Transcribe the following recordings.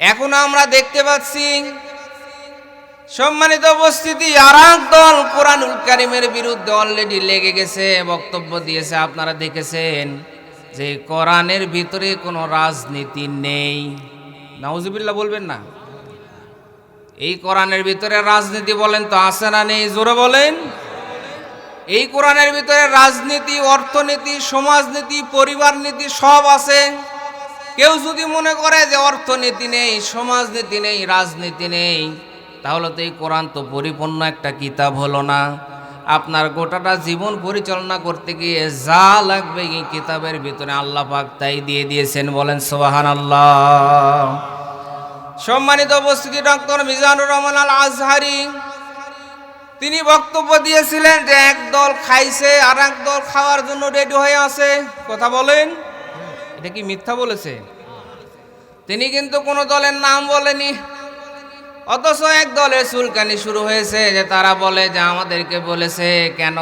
এখন আমরা দেখতে পাচ্ছি সম্মানিত উপস্থিতি আর দল কোরআনুল কারিমের বিরুদ্ধে অলরেডি লেগে গেছে, বক্তব্য দিয়েছে, আপনারা দেখেছেন যে কোরআনের ভিতরে কোনো রাজনীতি নেই। নাউজুবিল্লাহ বলবেন না? এই কোরআনের ভিতরে রাজনীতি বলেন তো আছে না নেই? জোরে বলেন। এই কোরআনের ভিতরে রাজনীতি, অর্থনীতি, সমাজনীতি পরিবার নীতি সব আছে। কেউ যদি মনে করে যে অর্থনীতি নেই, সমাজনীতি নেই, রাজনীতি নেই, তাহলে তো এই কোরআন তো পরিপূর্ণ একটা কিতাব হলো না। আপনার গোটাটা জীবন পরিচালনা করতে গিয়ে যা লাগবে এই কিতাবের ভিতরে আল্লাহ পাক তাই দিয়ে দিয়েছেন, বলেন সোহান আল্লাহ সম্মানিত উপস্থিতি, ডক্টর মিজানুর রহমান আল আজহারি তিনি বক্তব্য দিয়েছিলেন যে একদল খাইছে আর এক দল খাওয়ার জন্য রেডি হয়ে আছে। কথা বলেন। এটা কি মিথ্যা বলেছে? তিনি কিন্তু কোনো দলের নাম বলেনি। অথচ এক দলের চুলকানি শুরু হয়েছে যে তারা বলে যে আমাদেরকে বলেছে, কেন?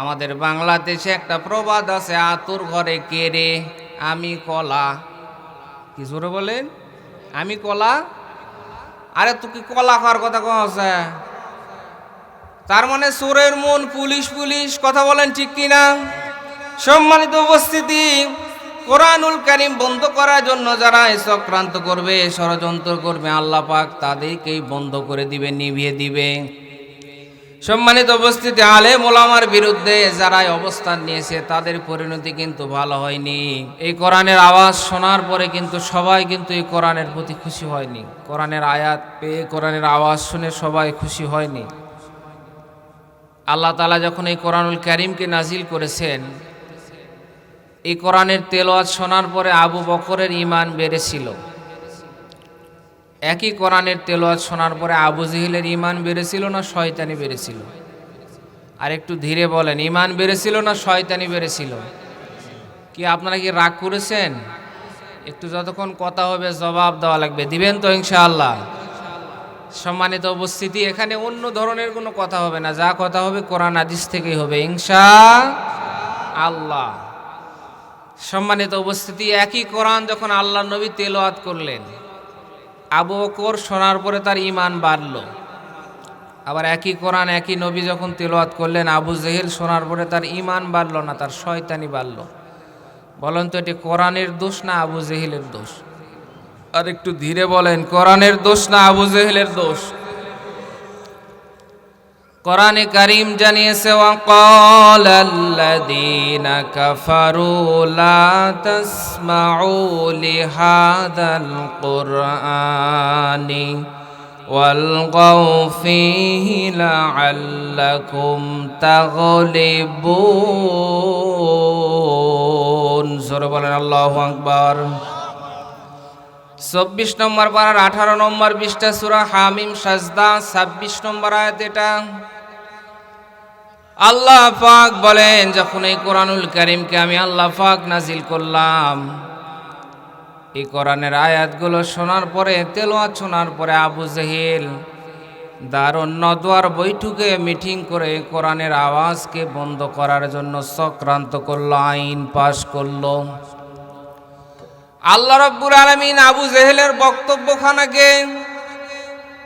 আমাদের বাংলাদেশে একটা প্রবাদ আছে, আতুর ঘরে কে রে? আমি কলা। কি জোরে বলেন? আমি কলা? আরে তুই কি কলা খাওয়ার কথা আছে তার মানে চোরের মন পুলিশ পুলিশ কথা বলেন ঠিক কিনা? সম্মানিত উপস্থিতি কোরআনুল কারিম বন্ধ করার জন্য যারা চক্রান্ত করবে, ষড়যন্ত্র করবে, আল্লাহ পাক তাদেরকেই বন্ধ করে দিবে, নিভিয়ে দিবে। সম্মানিত উপস্থিতি আলে মোলামার বিরুদ্ধে যারা অবস্থান নিয়েছে, তাদের পরিণতি কিন্তু ভালো হয়নি। এই কোরআনের আওয়াজ শোনার পরে কিন্তু সবাই কিন্তু এই কোরআনের প্রতি খুশি হয়নি। কোরআনের আয়াত পেয়ে কোরআনের আওয়াজ শুনে সবাই খুশি হয়নি। আল্লাহ তালা যখন এই কোরআনুল করিমকে নাজিল করেছেন এই কোরআনের তেলোয়াত শোনার পরে আবু বকরের ইমান বেড়েছিল। একই কোরআনের তেলোয়াত শোনার পরে আবু জিহিলের ইমান বেড়েছিল না শয়তানি বেড়েছিল? আর একটু ধীরে বলেন ইমান বেড়েছিল না শয়তানি বেড়েছিল? কি আপনারা কি রাগ করেছেন? একটু যতক্ষণ কথা হবে জবাব দেওয়া লাগবে। দিবেন তো ইনশাআল্লাহ। সম্মানিত উপস্থিতি, এখানে অন্য ধরনের কোনো কথা হবে না। যা কথা হবে কোরআন আদিস থেকেই হবে। ইনশা আল্লাহ। সম্মানিত উপস্থিতি, একই কোরআন যখন আল্লাহ নবী তেলোয়াত করলেন, আবু বকর শোনার পরে তার ইমান বাড়ল। আবার একই কোরআন, একই নবী যখন তেলোয়াত করলেন, আবু জেহেল শোনার পরে তার ইমান বাড়ল না, তার শয়তানি বাড়ল। বলেন তো, এটি কোরআনের দোষ না আবু জেহেলের দোষ? আর একটু ধীরে বলেন, কোরআনের দোষ না আবু জেহেলের দোষ? কোরআনে কারিম জানিয়েছে وقال الذين كفروا لا تسمعوا لهذا القرآن والغوا فيه لعلكم تغلبون سورة বলেন আল্লাহু আকবার চব্বিশ নম্বর পাড়ার আঠারো নম্বর বিশটা সুরা হামিম সাজদা ছাব্বিশ নম্বর আয়াত এটা আল্লাহ পাক বলেন, যখন এই কোরআনুল করিমকে আমি আল্লাহ পাক নাজিল করলাম, এই কোরআনের আয়াতগুলো শোনার পরে তেলোয়াত শোনার পরে আবু জহিল দারুণ নদোয়ার বৈঠকে মিটিং করে কোরআনের আওয়াজকে বন্ধ করার জন্য চক্রান্ত করল, আইন পাশ করল। আল্লাহ রব্বুর আলমিন আবু জেহেলের বক্তব্যখানাকে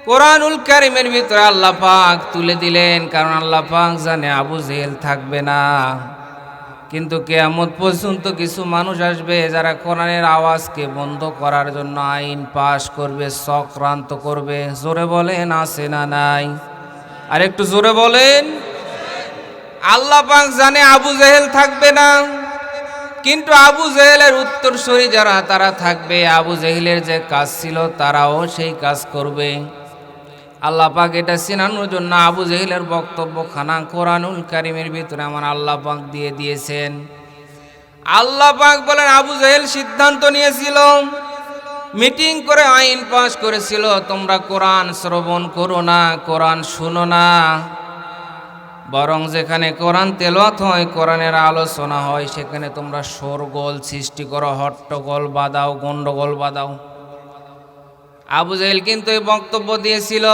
কোরআনুল কারিমের ভিতরে আল্লাহ পাক তুলে দিলেন, কারণ আল্লাহ পাক জানে আবু জেহেল থাকবে না। কিন্তু কেয়ামত পর্যন্ত কিছু মানুষ আসবে যারা কোরআনের আওয়াজকে বন্ধ করার জন্য আইন পাশ করবে, চক্রান্ত করবে। জোরে বলেন, আছে না নাই? আর একটু জোরে বলেন, আল্লাহ পাক জানে আবু জেহেল থাকবে না। কিন্তু আবু জেহেলের উত্তরসূরি যারা, তারা থাকবে। আবু জেহেলের যে কাজ ছিল, তারাও সেই কাজ করবে। আল্লাহ পাক এটা চিনানোর জন্য আবু জেহেলের বক্তব্য খানা কোরআনুল কারিমের ভিতরে আমার আল্লাহ পাক দিয়ে দিয়েছেন। আল্লাহ পাক বলেন, আবু জেহেল সিদ্ধান্ত নিয়েছিল, মিটিং করে আইন পাশ করেছিল, তোমরা কোরআন শ্রবণ করো না, কোরআন শুনো না। বরং যেখানে কোরআন তেলত হয়, কোরআনের আলোচনা হয়, সেখানে তোমরা শোরগোল সৃষ্টি করো, হট্টগোল বাদাও গন্ডগোল বাদাও আবু জাহেল কিন্তু এই বক্তব্য দিয়েছিল।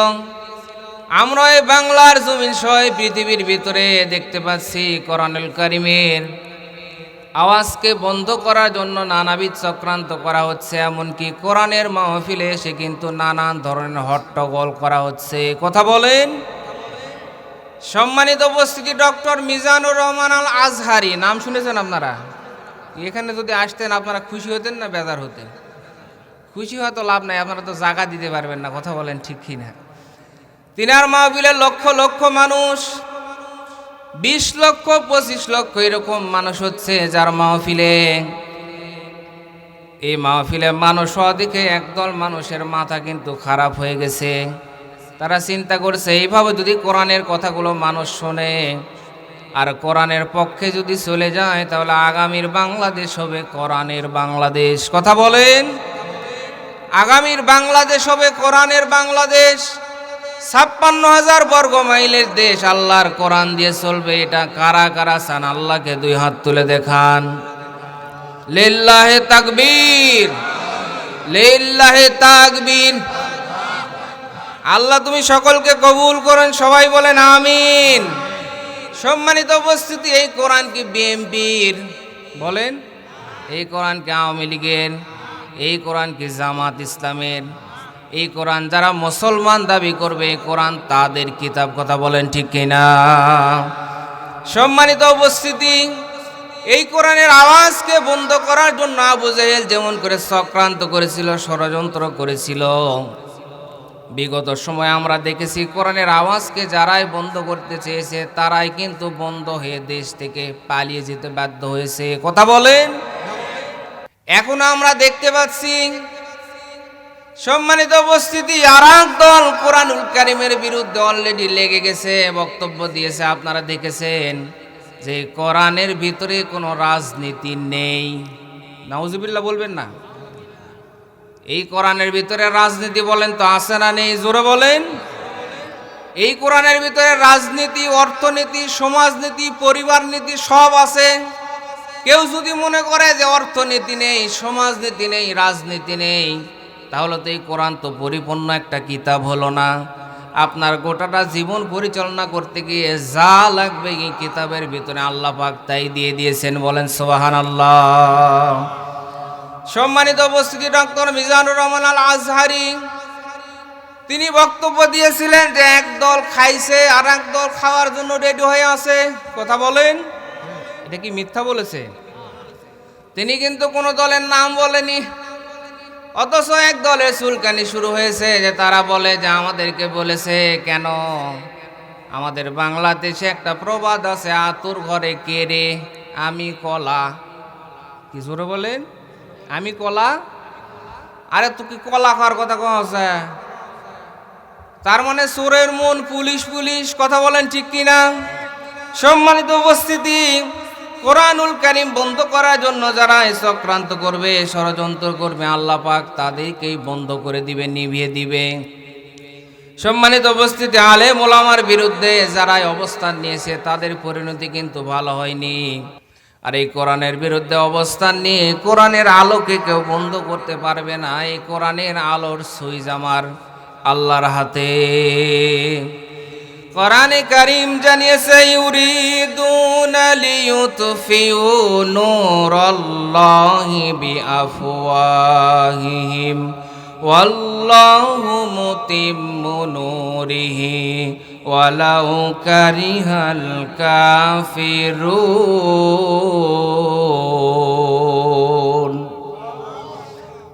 আমরা এই বাংলার জমিন সহ পৃথিবীর ভিতরে দেখতে পাচ্ছি কোরআনুল করিমের আওয়াজকে বন্ধ করার জন্য নানাবিধ চক্রান্ত করা হচ্ছে, এমনকি কোরআনের মাহফিলে এসে কিন্তু নানান ধরনের হট্টগোল করা হচ্ছে। কথা বলেন। সম্মানিত উপস্থিতি, ডক্টর মিজানুর রহমান আল আজহারি নাম শুনেছেন আপনারা? এখানে যদি আসতেন আপনারা খুশি হতেন না বেজার হতেন? খুশি হয়তো লাভ নাই, আপনারা তো জায়গা দিতে পারবেন না, কথা বলেন ঠিক কি না তিনার মাহফিলে লক্ষ লক্ষ মানুষ, বিশ লক্ষ, পঁচিশ লক্ষ এরকম মানুষ হচ্ছে যার মাহফিলে। এই মাহফিলে মানুষ দেখে একদল মানুষের মাথা কিন্তু খারাপ হয়ে গেছে। তারা চিন্তা করছে, এইভাবে যদি কোরআনের কথাগুলো মানুষ শোনে, আর কোরআনের পক্ষে যদি চলে যায়, তাহলে আগামীর বাংলাদেশ হবে কোরআনের বাংলাদেশ। কথা বলেন। আগামীর বাংলাদেশ হবে কোরআনের বাংলাদেশ। ছাপ্পান্ন হাজার বর্গ মাইলের দেশ আল্লাহর কোরআন দিয়ে চলবে, এটা কারা কারা চান? আল্লাহকে দুই হাত তুলে দেখান। লিল্লাহে তাকবীর লিল্লাহে তাকবীর। আল্লাহ তুমি সকলকে কবুল করেন, সবাই বলেন আমিন। সম্মানিত উপস্থিতি, এই কোরআন কি বিএমপির? বলেন, এই কোরআন কি আওয়ামী লীগের? এই কোরআন কি জামাত ইসলামের? এই কোরআন যারা মুসলমান দাবি করবে, এই কোরআন তাদের কিতাব কথা বলেন ঠিক কিনা? সম্মানিত উপস্থিতি, এই কোরআনের আওয়াজকে বন্ধ করার জন্য আবু জাহেল যেমন করে চক্রান্ত করেছিল, ষড়যন্ত্র করেছিল। বিগত সময় আমরা দেখেছি কোরআনের আওয়াজকে যারাই বন্ধ করতে চেয়েছে, তারাই কিন্তু বন্ধ হয়ে দেশ থেকে পালিয়ে যেতে বাধ্য হয়েছে। কথা বলেন। এখন আমরা দেখতে পাচ্ছি সম্মানিত উপস্থিতি আর দল কোরআনুল কারিমের বিরুদ্ধে অলরেডি লেগে গেছে, বক্তব্য দিয়েছে, আপনারা দেখেছেন যে কোরআনের ভিতরে কোনো রাজনীতি নেই। নাউজুবিল্লাহ বলবেন না। এই কোরআনের ভিতরে রাজনীতি বলেন তো আছে না নেই? জোরে বলেন। এই কোরআনের ভিতরে রাজনীতি, অর্থনীতি, সমাজনীতি পরিবার নীতি সব আছে। কেউ যদি মনে করে যে অর্থনীতি নেই, সমাজনীতি নেই, রাজনীতি নেই, তাহলে তো এই কোরআন তো পরিপূর্ণ একটা কিতাব হলো না। আপনার গোটাটা জীবন পরিচালনা করতে গিয়ে যা লাগবে এই কিতাবের ভিতরে আল্লাহ পাক তাই দিয়ে দিয়েছেন। বলেন সোবাহান আল্লাহ সম্মানিত উপস্থিতি, ডক্টর মিজানুর রহমান আল আজহারি তিনি বক্তব্য দিয়েছিলেন যে এক দল খাইছে আর এক দল খাওয়ার জন্য রেডি হয়ে আছে। কথা বলেন। এটা কি মিথ্যা বলেছে? তিনি কিন্তু কোনো দলের নাম বলেনি। অথচ এক দলের চুলকানি শুরু হয়েছে যে তারা বলে যে আমাদেরকে বলেছে, কেন? আমাদের বাংলাদেশে একটা প্রবাদ আছে আতুর ঘরে কে রে? আমি কলা। কি জোরে বলেন? আমি কলা? আরে তুই কি কলা খাওয়ার কথা কছে তার মানে চোরের মন পুলিশ পুলিশ কথা বলেন ঠিক কিনা? সম্মানিত উপস্থিতি কোরআনুল কারিম বন্ধ করার জন্য যারা চক্রান্ত করবে, ষড়যন্ত্র করবে, আল্লাহ পাক তাদেরকেই বন্ধ করে দিবে, নিভিয়ে দিবে। সম্মানিত উপস্থিতি আলে মোলামার বিরুদ্ধে যারা এই অবস্থান নিয়েছে, তাদের পরিণতি কিন্তু ভালো হয়নি। আর এই কোরআনের বিরুদ্ধে অবস্থান নিয়ে কোরআনের আলোকে কেউ বন্ধ করতে পারবে না। এই কোরআনের আলোর সুইচ আমার আল্লাহর হাতে। কোরআনে কারিম জানিয়েছে, ইউরিদুন লিয়ুতফিউ নূরাল্লাহি বিআফওয়াহিহিম, ওয়াল্লাহু মুতিম্মু নূরিহি, ওয়ালাউ কারিহাল কাফিরুন।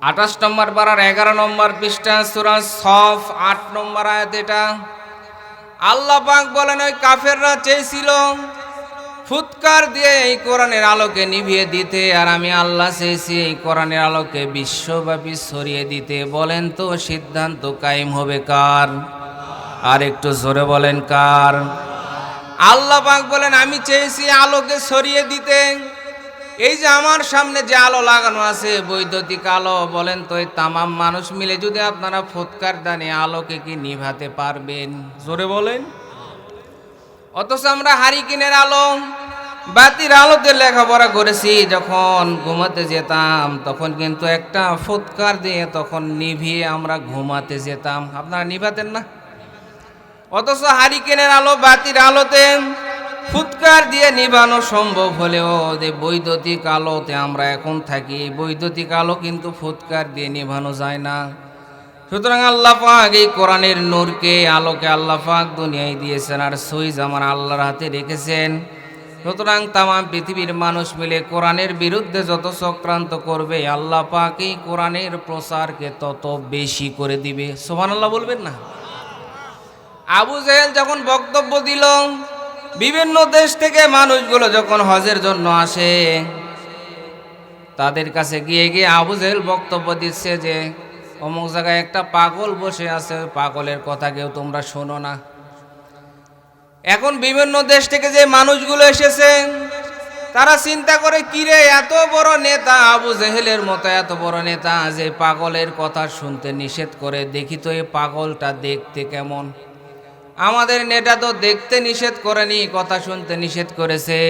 আঠাশ নম্বর বারার এগারো নম্বর পৃষ্ঠা সুরাজ সফ, আট নম্বর আয়াত এটা। আল্লাহ পাক বলেন, ওই কাফেররা চেয়েছিল ফুৎকার দিয়ে এই কোরআনের আলোকে নিভিয়ে দিতে, আর আমি আল্লাহ চেয়েছি এই কোরআনের আলোকে বিশ্বব্যাপী ছড়িয়ে দিতে। বলেন তো, সিদ্ধান্ত কায়েম হবে কার? আর একটু জোরে বলেন কার? আল্লাহ পাক বলেন, আমি চেয়েছি আলোকে ছড়িয়ে দিতে এই যে আমার সামনে যে আলো লাগানো আছে বৈদ্যুতিক আলো বলেন তো এই তামাম মানুষ মিলে যদি আপনারা ফুৎকার দানে আলোকে কি নিভাতে পারবেন? জোরে বলেন। অথচ আমরা হারিকিনের আলো বাতির আলোতে লেখাপড়া করেছি যখন ঘুমাতে যেতাম তখন কিন্তু একটা ফুৎকার দিয়ে তখন নিভিয়ে আমরা ঘুমাতে যেতাম। আপনারা নিভাতেন না? অথচ হারিকেনের আলো বাতির আলোতে ফুৎকার দিয়ে নিবানো সম্ভব হলেও যে বৈদ্যুতিক আলোতে আমরা এখন থাকি, বৈদ্যুতিক আলো কিন্তু ফুৎকার দিয়ে নিভানো যায় না। সুতরাং আল্লাহ পাক এই কোরআনের নূরকে, আলোকে আল্লাহ পাক দুনিয়ায় দিয়েছেন আর সুইজ আমার আল্লাহর হাতে রেখেছেন। সুতরাং তামাম পৃথিবীর মানুষ মিলে কোরআনের বিরুদ্ধে যত চক্রান্ত করবে, আল্লাহ পাক এই কোরআনের প্রসারকে তত বেশি করে দিবে। সোমান আল্লাহ বলবেন না? আবু জাহেল যখন বক্তব্য দিল বিভিন্ন দেশ থেকে মানুষগুলো যখন হজের জন্য আসে, তাদের কাছে গিয়ে গিয়ে আবু জাহেল বক্তব্য দিচ্ছে যে, অমুক জায়গায় একটা পাগল বসে আছে, পাগলের কথা কেউ তোমরা শোনো না। এখন বিভিন্ন দেশ থেকে যে মানুষগুলো এসেছে, তারা চিন্তা করে, কিরে, এত বড় নেতা আবু জেহেলের মতো, এত বড় নেতা যে পাগলের কথা শুনতে নিষেধ করে, দেখি তো এই পাগলটা দেখতে কেমন? আমাদের নেতা তো দেখতে নিষেধ করেনি, কথা শুনতে নিষেধ করেছে।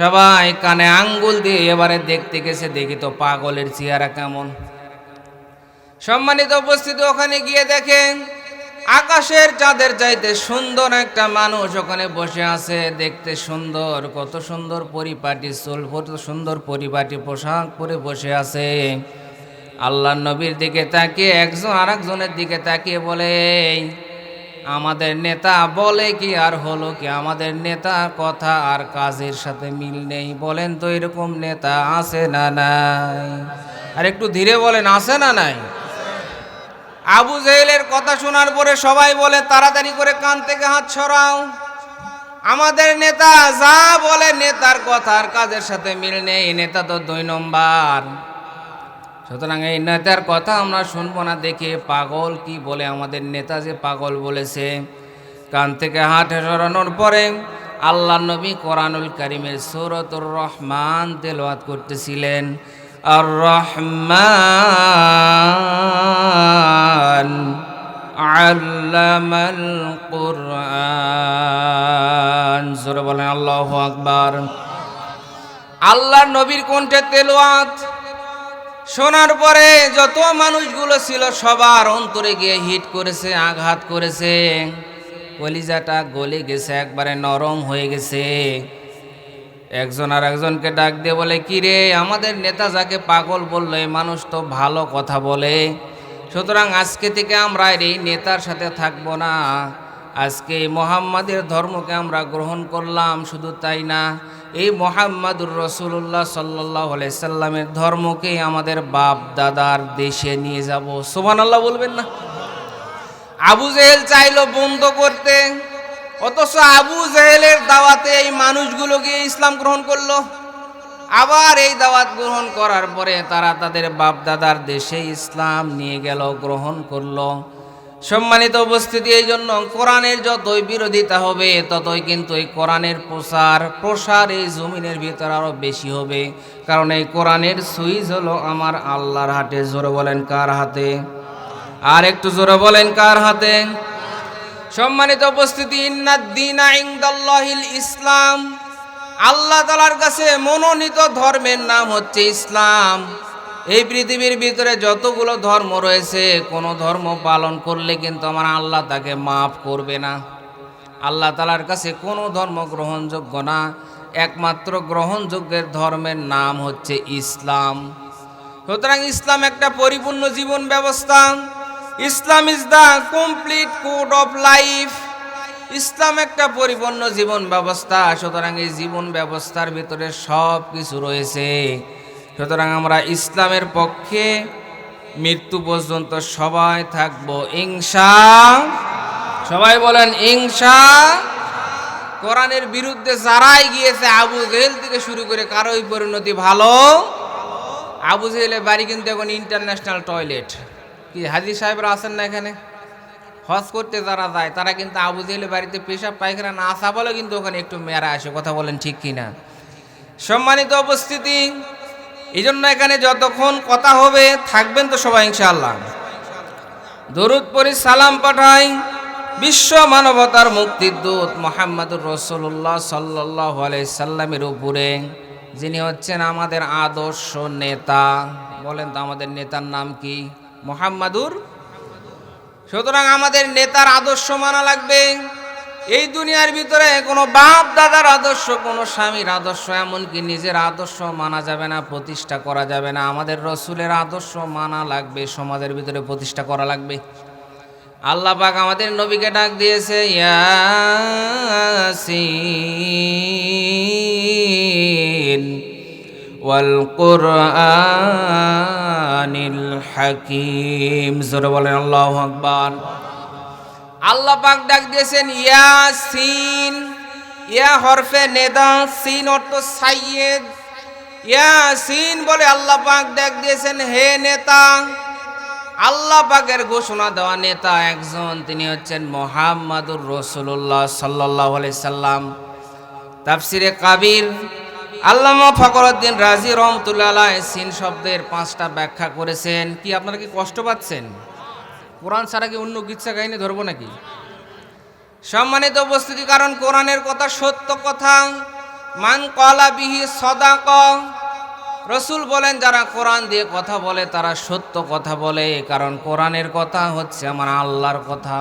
সবাই কানে আঙ্গুল দিয়ে এবারে দেখতে গেছে, দেখি তো পাগলের চেহারা কেমন। সম্মানিত উপস্থিতি, ওখানে গিয়ে দেখেন, আকাশের চাঁদের চাইতে সুন্দর একটা মানুষ ওখানে বসে আছে, দেখতে সুন্দর, কত সুন্দর পরিপাটি, চুল কত সুন্দর পরিপাটি, পোশাক পরে বসে আছে। আল্লাহ নবীর দিকে তাকিয়ে, একজন আর দিকে তাকিয়ে বলে আমাদের নেতা বলে কি আর হলো কি? আমাদের নেতা কথা আর কাজের সাথে মিল নেই। বলেন তো এরকম নেতা আছে না নাই? আর একটু ধীরে বলেন, আছে না নাই? আবু জেহেলের কথা শোনার পরে সবাই বলে, তাড়াতাড়ি করে কান থেকে হাত ছড়াও আমাদের নেতা যা বলে, নেতার কথার কাজের সাথে মিল নেই। নেতা তো দুই নম্বর। সুতরাং এই নেতার কথা আমরা শুনব না, দেখে পাগল কি বলে আমাদের নেতা যে পাগল বলেছে। কান থেকে হাত সরানোর পরে আল্লাহ নবী কোরআনুল করিমের সুরতুর রহমান তেলাওয়াত করতেছিলেন। আর রহমান আল্লামাল কুরআন। জোরে বলেন আল্লাহু আকবার। আল্লাহ নবীর কণ্ঠে তেলাওয়াত। শোনার পরে যত মানুষগুলো ছিল সবার অন্তরে গিয়ে হিট করেছে, আঘাত করেছে। কলিজাটা গলে গেছে, একবারে নরম হয়ে গেছে। একজন আর একজনকে ডাক দিয়ে বলে কি রে আমাদের নেতা যাকে পাগল বলল, এই মানুষ তো ভালো কথা বলে। সুতরাং আজকে থেকে আমরা এই নেতার সাথে থাকব না। আজকে মোহাম্মদের ধর্মকে আমরা গ্রহণ করলাম, শুধু তাই না, এই মোহাম্মদুর রসুল্লাহ সাল্লাহ সাল্লামের ধর্মকে আমাদের বাপ দাদার দেশে নিয়ে যাব। সোমান আল্লাহ বলবেন না? আবু জেহেল চাইলো বন্ধ করতে, অথচ আবু জেহেলের দাওয়াতে এই মানুষগুলো গিয়ে ইসলাম গ্রহণ করল। আবার এই দাওয়াত গ্রহণ করার পরে তারা তাদের বাপ দাদার দেশে ইসলাম নিয়ে গেল, গ্রহণ করল। সম্মানিত উপস্থিতি, এই জন্য কোরআনের যতই বিরোধিতা হবে, ততই কিন্তু এই কোরআনের প্রসার প্রসার এই জমিনের ভিতর আরও বেশি হবে। কারণ এই কোরআনের সুইচ হলো আমার আল্লাহর হাতে। জোরে বলেন, কার হাতে? আর একটু জোরে বলেন, কার হাতে? সম্মানিত উপস্থিতি ইন্নাদ্দিনা ইংদাল্লাহিল ইসলাম। আল্লাহ তালার কাছে মনোনীত ধর্মের নাম হচ্ছে ইসলাম। এই পৃথিবীর ভিতরে যতগুলো ধর্ম রয়েছে, কোনো ধর্ম পালন করলে কিন্তু আমার আল্লাহ তাকে মাফ করবে না। আল্লাহ তালার কাছে কোনো ধর্ম গ্রহণযোগ্য না। একমাত্র গ্রহণযোগ্যের ধর্মের নাম হচ্ছে ইসলাম। সুতরাং ইসলাম একটা পরিপূর্ণ জীবন ব্যবস্থা। Islam is the complete code of life Islam একটা পরিপূর্ণ জীবন ব্যবস্থা। সুতরাং এই জীবন ব্যবস্থার ভিতরে সব কিছু রয়েছে। সুতরাং আমরা ইসলামের পক্ষে মৃত্যু পর্যন্ত সবাই থাকব ইংসা সবাই বলেন ইংসা কোরআনের বিরুদ্ধে যারাই গিয়েছে, আবু জেল থেকে শুরু করে কারোই পরিণতি ভালো? আবু জেহেলের বাড়ি কিন্তু এখন ইন্টারন্যাশনাল টয়লেট। কি, হাজি সাহেবরা আছেন না এখানে? হজ করতে যারা যায়, তারা কিন্তু আবু জেহেলের বাড়িতে পেশাব, পায়খানা, না আসা বলে কিন্তু ওখানে একটু মেয়েরা আসে, কথা বলেন ঠিক কিনা? সম্মানিত উপস্থিতি এই জন্য এখানে যতক্ষণ কথা হবে, থাকবেন তো সবাই ইনশাআল্লাহ। দরুদ পরি সালাম পাঠাই বিশ্ব মানবতার মুক্তির দূত মোহাম্মদুর রসুল্লাহ সাল্লাহ সাল্লামের উপরে, যিনি হচ্ছেন আমাদের আদর্শ নেতা। বলেন তো আমাদের নেতার নাম কি? মোহাম্মদুর? সুতরাং আমাদের নেতার আদর্শ মানা লাগবে। এই দুনিয়ার ভিতরে কোনো বাপ দাদার আদর্শ, কোনো স্বামীর আদর্শ, এমনকি নিজের আদর্শ মানা যাবে না, প্রতিষ্ঠা করা যাবে না। আমাদের রসুলের আদর্শ মানা লাগবে, সমাজের ভিতরে প্রতিষ্ঠা করা লাগবে। আল্লাহ পাক আমাদের নবীকে ডাক দিয়েছে হাকিম। জোরে বলেন, আল্লাহু আকবার। আল্লাহ পাক ডাক দিয়েছেন, ইয়া সিন, ইয়া হরফে নেদা, সিন অর্থ সাইয়েদ। ইয়া সিন বলে আল্লাহ পাক ডাক দিয়েছেন, হে নেতা। আল্লাহ পাকের ঘোষণা দেওয়া নেতা একজন, তিনি হচ্ছেন মোহাম্মদুর রসুল্লাহ সাল্লাহ সাল্লাম। তাফসিরে কাবির, আল্লামা ফকরউদ্দিন রাজি রহমতুল্লাহ সিন শব্দের পাঁচটা ব্যাখ্যা করেছেন। কি আপনারা কি কষ্ট পাচ্ছেন? কোরআন ছাড়া কি অন্য কিচ্ছা কাহিনী ধরবো নাকি? সম্মানিত উপস্থিতি, কারণ কোরআনের কথা সত্য কথা, মান কলা বিহি সদাক, রসুল বলেন, যারা কোরআন দিয়ে কথা বলে, তারা সত্য কথা বলে, কারণ কোরআনের কথা হচ্ছে আমার আল্লাহর কথা।